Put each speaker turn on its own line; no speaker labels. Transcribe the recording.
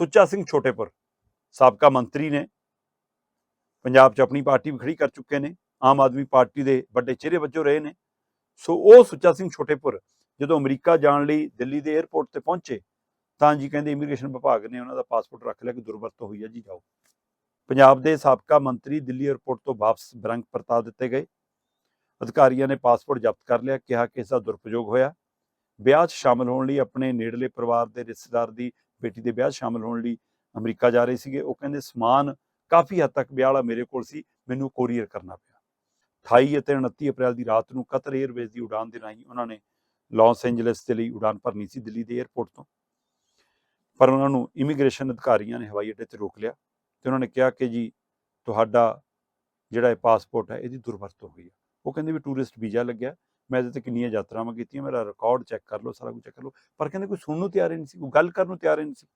ਸੁੱਚਾ ਸਿੰਘ ਛੋਟੇਪੁਰ, ਸਾਬਕਾ ਮੰਤਰੀ ਨੇ। ਪੰਜਾਬ 'ਚ ਆਪਣੀ ਪਾਰਟੀ ਵੀ ਖੜੀ ਕਰ ਚੁੱਕੇ ਨੇ, ਆਮ ਆਦਮੀ ਪਾਰਟੀ ਦੇ ਵੱਡੇ ਚਿਹਰੇ ਵਜੋਂ ਰਹੇ ਨੇ। ਸੋ ਉਹ ਸੁੱਚਾ ਸਿੰਘ ਛੋਟੇਪੁਰ ਜਦੋਂ ਅਮਰੀਕਾ ਜਾਣ ਲਈ ਦਿੱਲੀ ਦੇ 에ਅਰਪੋਰਟ ਤੇ ਪਹੁੰਚੇ, ਤਾਂ ਜੀ ਕਹਿੰਦੇ ਇਮੀਗ੍ਰੇਸ਼ਨ ਵਿਭਾਗ ਨੇ ਉਹਨਾਂ ਦਾ ਪਾਸਪੋਰਟ ਰੱਖ ਲਿਆ ਕਿ ਦੁਰਵਰਤੋਂ ਹੋਈ ਹੈ ਜੀ ਜਾਓ। ਪੰਜਾਬ ਦੇ ਸਾਬਕਾ ਮੰਤਰੀ ਦਿੱਲੀ 에ਅਰਪੋਰਟ ਤੋਂ ਵਾਪਸ ਬਰੰਗ ਪਰਤਾ ਦਿੱਤੇ ਗਏ। ਅਧਿਕਾਰੀਆਂ ਨੇ ਪਾਸਪੋਰਟ ਜ਼ਬਤ ਕਰ ਲਿਆ, ਕਿਹਾ ਕਿ ਇਸ ਦਾ ਦੁਰਪਯੋਗ ਹੋਇਆ। ਵਿਆਹ 'ਚ ਸ਼ਾਮਲ ਹੋਣ ਲਈ ਆਪਣੇ ਨੇੜਲੇ ਪਰਿਵਾਰ ਦੇ ਰਿਸ਼ਤੇਦਾਰ ਦੀ ਬੇਟੀ ਦੇ ਵਿਆਹ 'ਚ ਸ਼ਾਮਲ ਹੋਣ ਲਈ ਅਮਰੀਕਾ ਜਾ ਰਹੇ ਸੀਗੇ। ਉਹ ਕਹਿੰਦੇ, ਸਮਾਨ ਕਾਫੀ ਹੱਦ ਤੱਕ ਵਿਆਹ ਵਾਲਾ ਮੇਰੇ ਕੋਲ ਸੀ, ਮੈਨੂੰ ਕੋਰੀਅਰ ਕਰਨਾ ਪਿਆ। 28 ਅਤੇ 29 ਅਪ੍ਰੈਲ ਦੀ ਰਾਤ ਨੂੰ ਕਤਰ 에ਅਰਵੇਜ਼ ਦੀ ਉਡਾਨ ਦੇ ਰਾਹੀਂ ਉਹਨਾਂ ਨੇ ਲਾਸ ਐਂਜਲਸ ਦੇ ਲਈ ਉਡਾਨ ਭਰਨੀ ਸੀ ਦਿੱਲੀ ਦੇ 에ਅਰਪੋਰਟ ਤੋਂ। ਪਰ ਉਹਨਾਂ ਨੂੰ ਇਮੀਗ੍ਰੇਸ਼ਨ ਅਧਿਕਾਰੀਆਂ ਨੇ ਹਵਾਈ ਅੱਡੇ ਤੇ ਰੋਕ ਲਿਆ ਤੇ ਉਹਨਾਂ ਨੇ ਕਿਹਾ ਕਿ, ਜੀ, ਤੁਹਾਡਾ ਜਿਹੜਾ ਇਹ ਪਾਸਪੋਰਟ ਹੈ, ਇਹਦੀ ਦੁਰਵਰਤੋਂ ਹੋਈ ਹੈ। ਉਹ ਕਹਿੰਦੇ ਵੀ ਟੂਰਿਸਟ ਵੀਜ਼ਾ ਲੱਗਿਆ। ਮੈਂ ਇਹਦੇ ਤੇ ਕਿੰਨੀਆਂ ਯਾਤਰਾਵਾਂ ਕੀਤੀਆਂ, ਮੇਰਾ ਰਿਕਾਰਡ ਚੈੱਕ ਕਰ ਲਓ, ਸਾਰਾ ਕੁਝ ਚੈੱਕ ਕਰ ਲਓ, ਪਰ ਕਹਿੰਦੇ ਕੋਈ ਸੁਣਨ ਨੂੰ ਤਿਆਰ ਹੀ ਨਹੀਂ ਸੀ, ਕੋਈ ਗੱਲ ਕਰਨ ਨੂੰ ਤਿਆਰ ਹੀ ਨਹੀਂ ਸੀ।